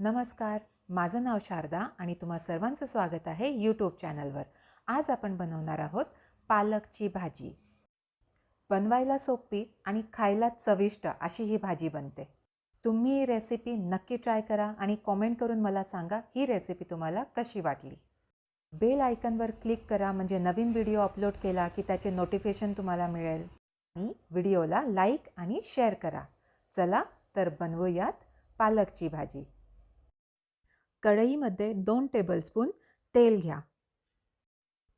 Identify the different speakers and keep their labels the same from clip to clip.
Speaker 1: नमस्कार माझं नाव शारदा आणि तुम्हा सर्वांचं स्वागत आहे यूट्यूब चॅनलवर. आज आपण बनवणार आहोत पालकची भाजी. बनवायला सोपी आणि खायला चविष्ट अशी ही भाजी बनते. तुम्ही ही रेसिपी नक्की ट्राय करा आणि कॉमेंट करून मला सांगा ही रेसिपी तुम्हाला कशी वाटली. बेल आयकनवर क्लिक करा म्हणजे नवीन व्हिडिओ अपलोड केला की त्याचे नोटिफिकेशन तुम्हाला मिळेल. आणि व्हिडिओला लाईक आणि शेअर करा. चला तर बनवूयात पालकची भाजी. कढईमध्ये दोन टेबलस्पून तेल घ्या.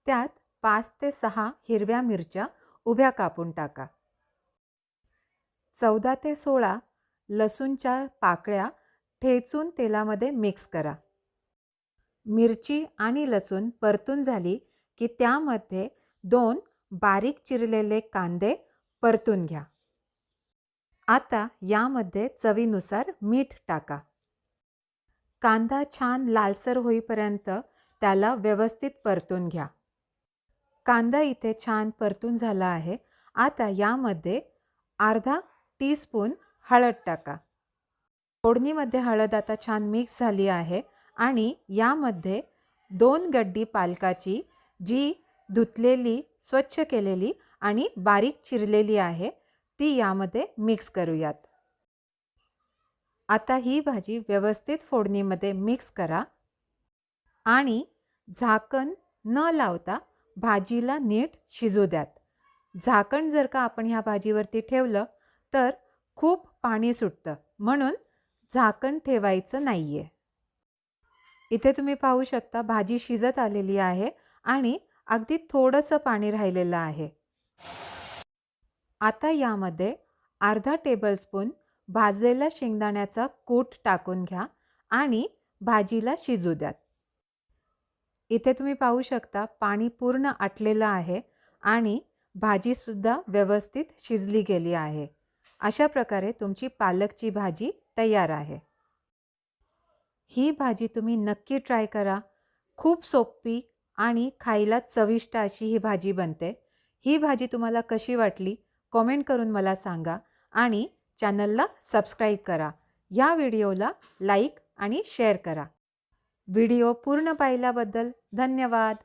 Speaker 1: त्यात पाच ते सहा हिरव्या मिरच्या उभ्या कापून टाका. चौदा ते सोळा लसूणच्या पाकळ्या ठेचून तेलामध्ये मिक्स करा. मिरची आणि लसूण परतून झाली की त्यामध्ये दोन बारीक चिरलेले कांदे परतून घ्या. आता यामध्ये चवीनुसार मीठ टाका. कांदा छान लालसर होईपर्यंत त्याला व्यवस्थित परतून घ्या. कांदा इथे छान परतून झाला आहे. आता यामध्ये अर्धा टीस्पून हळद टाका. फोडणीमध्ये हळद आता छान मिक्स झाली आहे आणि यामध्ये दोन गड्डी पालकाची जी धुतलेली स्वच्छ केलेली आणि बारीक चिरलेली आहे ती यामध्ये मिक्स करूयात. आता ही भाजी व्यवस्थित फोडणीमध्ये मिक्स करा. आणि झाकण न लावता भाजीला नीट शिजू द्यात. झाकण जर का आपण ह्या भाजीवरती ठेवलं तर खूप पाणी सुटतं. म्हणून झाकण ठेवायचं नाही आहे इथे तुम्ही पाहू शकता भाजी शिजत आलेली आहे आणि अगदी थोडंसं पाणी राहिलेलं आहे. आता यामध्ये अर्धा टेबलस्पून भाजलेला शेंगदाण्याचा कूट टाकून घ्या आणि भाजीला शिजू द्यात. इथे तुम्ही पाहू शकता पाणी पूर्ण आटलेलं आहे आणि भाजीसुद्धा व्यवस्थित शिजली गेली आहे. अशा प्रकारे तुमची पालकची भाजी तयार आहे. ही भाजी तुम्ही नक्की ट्राय करा. खूप सोपी आणि खायला चविष्ट अशी ही भाजी बनते. ही भाजी तुम्हाला कशी वाटली? कॉमेंट करून मला सांगा आणि चॅनलला सबस्क्राईब करा. या व्हिडिओला लाईक आणि शेअर करा. व्हिडिओ पूर्ण पाहिल्याबद्दल धन्यवाद.